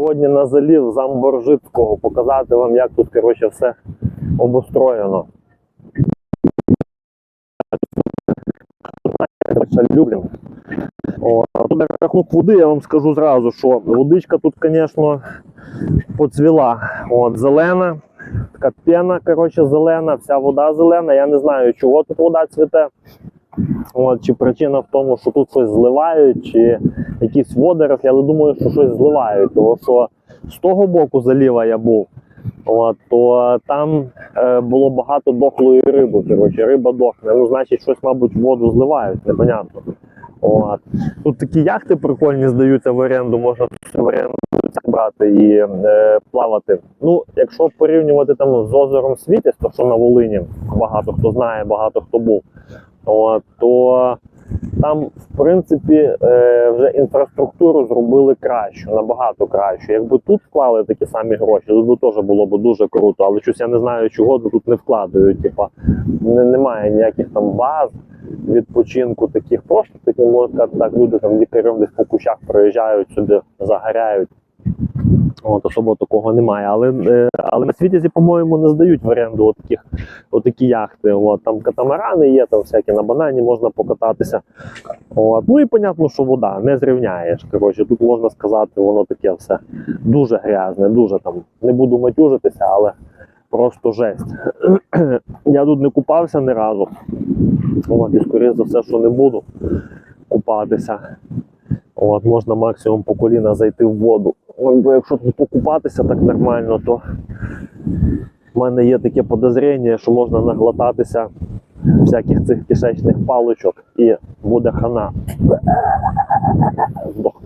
сьогодні на залів Замборжицького, показати вам, як тут коротше, все обустроєно. Люблін. О, тут рахунок води я вам скажу зразу, що водичка тут, звісно, поцвіла. От, зелена, така пена, коротше, зелена, вся вода зелена. Я не знаю, чого тут вода цвіте. От, чи причина в тому, що тут щось зливають, чи якісь водорослі, але думаю, що щось зливають. Тому що з того боку заліва я був, от, то там е, було багато дохлої риби. Коротше, риба дохне. Ну, значить, щось, мабуть, воду зливають, непонятно. От. Тут такі яхти прикольні здаються в оренду, можна в оренду брати і е, плавати. Ну, якщо порівнювати там з озером Світіс, то що на Волині багато хто знає, багато хто був, от, то там, в принципі, е, вже інфраструктуру зробили кращу, набагато кращу. Якби тут вклали такі самі гроші, тут би теж було б дуже круто. Але щось я не знаю, чого тут не вкладають. Типа не, немає ніяких там баз відпочинку таких. Просто такі можна так люди там лікарем десь по кущах проїжджають сюди, загоряють. От, особо такого немає. Але, е, але на світі, по-моєму, не здають в оренду отаких, отакі яхти. От, там катамарани є, там всякі на банані можна покататися. От. Ну і понятно, що вода не зрівняєш. Коротше, тут можна сказати, воно таке все дуже грязне, дуже там. Не буду матюжитися, але просто жесть. Я тут не купався ні разу. От, і скоріше за все, що не буду купатися. От, можна максимум по коліна зайти в воду. Ой, бо якщо тут покупатися так нормально, то в мене є таке подозріння, що можна наглотатися всяких цих кишечних паличок і буде хана. Здох.